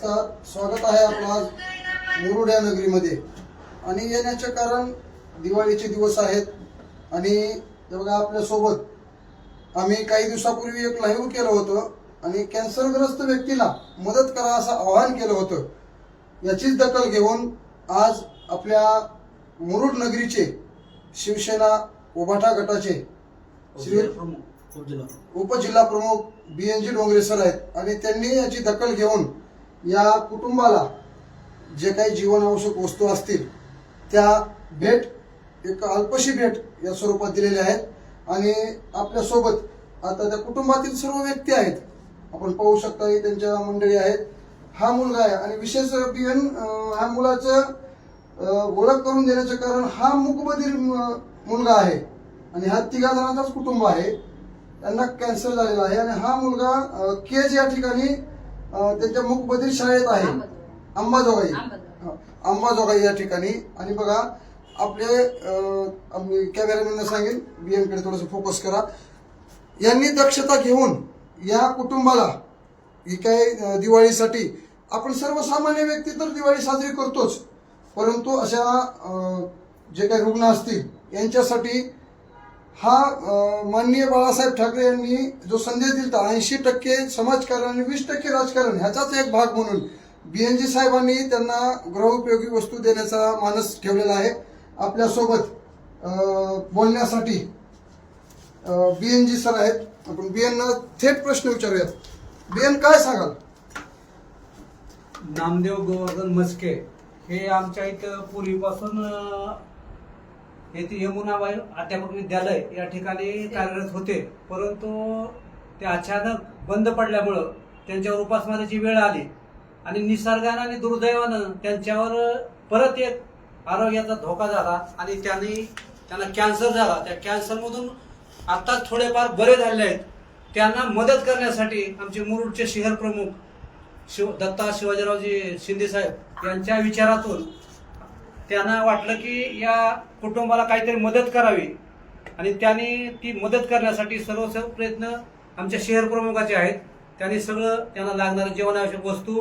स्वागत आहे आपलं आज मुरुड या नगरीमध्ये. आणि येण्याचे कारण दिवाळीचे दिवस आहेत. आणि बघा आपल्यासोबत आम्ही काही दिवसापूर्वी एक लाईव्ह केलं होतं आणि कॅन्सरग्रस्त व्यक्तीला मदत करा असं आवाहन केलं होतं. याचीच दखल घेऊन आज आपल्या मुरुड नगरीचे शिवसेना उभाटा गटाचे श्री उपजिल्हा प्रमुख. B N G Dongre sir आहेत. आणि त्यांनी याची दखल घेऊन या कुटुंबाला जे काही जीवनावश्यक वस्तू असतील त्या भेट एक अल्पशी भेट या स्वरूपात दिलेल्या आहेत. आणि आपल्यासोबत आता त्या कुटुंबातील सर्व व्यक्ती आहेत. आपण पाहू शकता हे त्यांच्या मंडळी आहेत. हा मुलगा आहे आणि विशेष बियन ह्या मुलाचं ओळख करून देण्याचं कारण हा मुकबधीर मुलगा आहे. आणि हा तिघा जणांचाच कुटुंब आहे. त्यांना कॅन्सर झालेला आहे आणि हा मुलगा केज या ठिकाणी त्यांच्या मूकबधीर शाळेत आहे. अंबाजोगाई अंबाजोगाई या ठिकाणी. आणि बघा आपले कॅमेरामॅनला सांगेन. बीएमकडे थोडंसं फोकस करा. यांनी दक्षता घेऊन या कुटुंबाला ही काय दिवाळीसाठी आपण सर्वसामान्य व्यक्ती तर दिवाळी साजरी करतोच. परंतु अशा जे काही रुग्ण असतील यांच्यासाठी हा माननीय बाळासाहेब ठाकरे यांनी जो संदेश दिला ऐंशी टक्के समाजकारण आणि वीस टक्के राजकारण ह्याचाच एक भाग म्हणून बीएनजी साहेबांनी त्यांना गृहउपयोगी वस्तू देण्याचा मानस ठेवलेला आहे. आपल्यासोबत बोलण्यासाठी बीएनजी सर आहेत. आपण बीएन थेट प्रश्न विचारूयात. बीएन काय सांगाल? नामदेव गोवर्धन मस्के हे आमच्या इथं पूर्वीपासून येथे यमुनाबाई अध्यापक विद्यालय या ठिकाणी कार्यरत होते. परंतु ते अचानक बंद पडल्यामुळं त्यांच्यावर उपासमारीची वेळ आली. आणि निसर्गानं आणि दुर्दैवानं त्यांच्यावर परत एक आरोग्याचा धोका झाला आणि त्यांनी त्यांना कॅन्सर झाला. त्या कॅन्सरमधून आता थोडेफार बरे झाले आहेत. त्यांना मदत करण्यासाठी आमचे मुरुडचे शहर प्रमुख शिव दत्ता शिवाजीरावजी शिंदे साहेब यांच्या विचारातून त्यांना वाटलं की या कुटुंबाला काहीतरी मदत करावी. आणि त्यांनी ती मदत करण्यासाठी सर्व सर्व प्रयत्न आमच्या शहर प्रमुखाचे आहेत. त्यांनी सगळं त्यांना लागणारं जीवनावश्यक वस्तू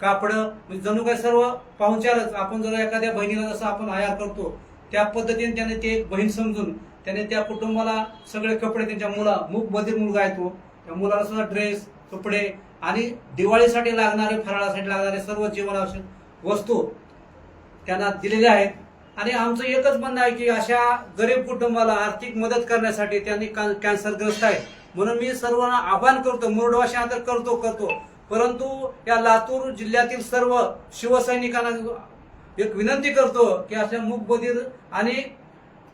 कापडं म्हणजे जणू काही सर्व पाहुणचारच. आपण जर एखाद्या बहिणीला जसं आपण आयार करतो त्या पद्धतीने त्याने ते एक बहीण समजून त्याने त्या कुटुंबाला सगळे कपडे त्यांच्या मुला मूक बधीर मुलगा आहे तो त्या मुलाला सुद्धा ड्रेस कपडे आणि दिवाळीसाठी लागणारे फराळासाठी लागणारे सर्व जीवनावश्यक वस्तू त्यांना दिलेल्या आहेत. आणि आमचं एकच म्हणणं आहे की अशा गरीब कुटुंबाला आर्थिक मदत करण्यासाठी त्यांनी का- कॅन्सरग्रस्त आहे म्हणून मी सर्वांना आवाहन करतो मुरडवाशी तर करतो करतो. परंतु या लातूर जिल्ह्यातील सर्व शिवसैनिकांना एक विनंती करतो की अशा मूकबधीर आणि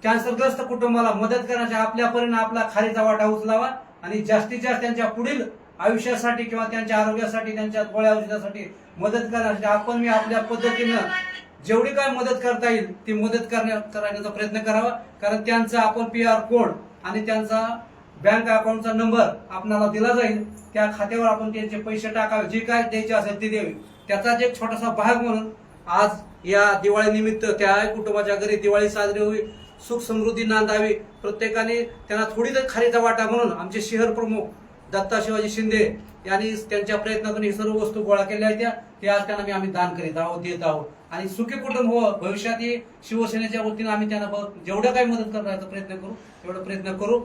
कॅन्सरग्रस्त कुटुंबाला मदत करण्याच्या आपल्यापर्यंत आपला खारीचा वाटा उचलावा आणि जास्तीत जास्त त्यांच्या पुढील आयुष्यासाठी किंवा त्यांच्या आरोग्यासाठी त्यांच्या गोळ्या औषधासाठी मदत करण्यासाठी आपण मी आपल्या पद्धतीनं जेवढी काय मदत करता येईल ती मदत करण्या करण्याचा प्रयत्न करावा. कारण त्यांचा आपण पी आर कोड आणि त्यांचा बँक अकाउंटचा नंबर आपणाला दिला जाईल. त्या खात्यावर आपण त्यांचे पैसे टाकावे. जे काय द्यायचे असेल ते द्यावे. त्याचाच एक छोटासा भाग म्हणून आज या दिवाळीनिमित्त त्या कुटुंबाच्या घरी दिवाळी साजरी होईल सुख समृद्धी नांदावी. प्रत्येकाने त्यांना थोडी तरी खारीचा वाटा म्हणून आमचे शहर प्रमुख दत्ता शिवाजी शिंदे यांनी त्यांच्या प्रयत्नातून ही सर्व वस्तू गोळा केल्या आहेत त्या- ते आज त्यांना आम्ही दान करीत आहोत देत आहोत. आणि सुखी कुटुंब हो भविष्यात शिवसेनेच्या वतीनं आम्ही त्यांना जेवढं काही मदत करण्याचा प्रयत्न करू तेवढा प्रयत्न करू.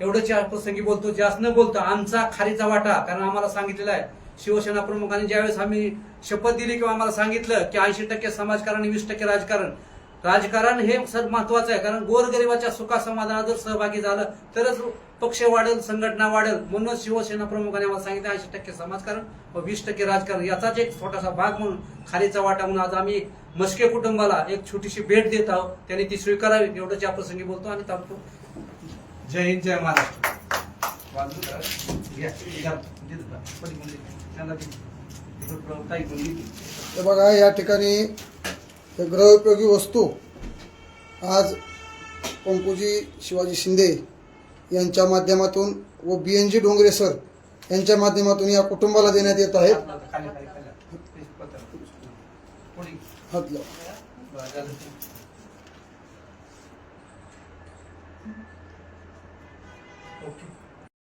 एवढं चार प्रसंगी बोलतो जास्त न बोलतो आमचा खारीचा वाटा कारण आम्हाला सांगितलेला आहे शिवसेना प्रमुखांनी ज्यावेळेस आम्ही शपथ दिली किंवा आम्हाला सांगितलं की ऐंशी टक्के समाजकारण वीस टक्के राजकारण राजकारण हे सर महत्वाचं आहे कारण गोरगरिबाच्या सुखासमाधानात जर सहभागी झालं तरच पक्ष वाढेल संघटना वाढेल म्हणून शिवसेना प्रमुखांनी आम्हाला सांगितलं ऐंशी टक्के समाजकारण व वीस टक्के राजकारण. याचाच एक छोटासा भाग म्हणून खालीचा वाटा म्हणून आज आम्ही मस्के कुटुंबाला एक छोटीशी भेट देत आहोत. त्यांनी ती स्वीकारावी एवढंच या प्रसंगी बोलतो आणि थांबतो. जय हिंद जय महाराष्ट्र. तर बघा या ठिकाणी हे गृहोपयोगी वस्तू आज पंकुजी शिवाजी शिंदे यांच्या माध्यमातून व B N G Dongre sir यांच्या माध्यमातून या कुटुंबाला देण्यात येत आहेत. हातलं.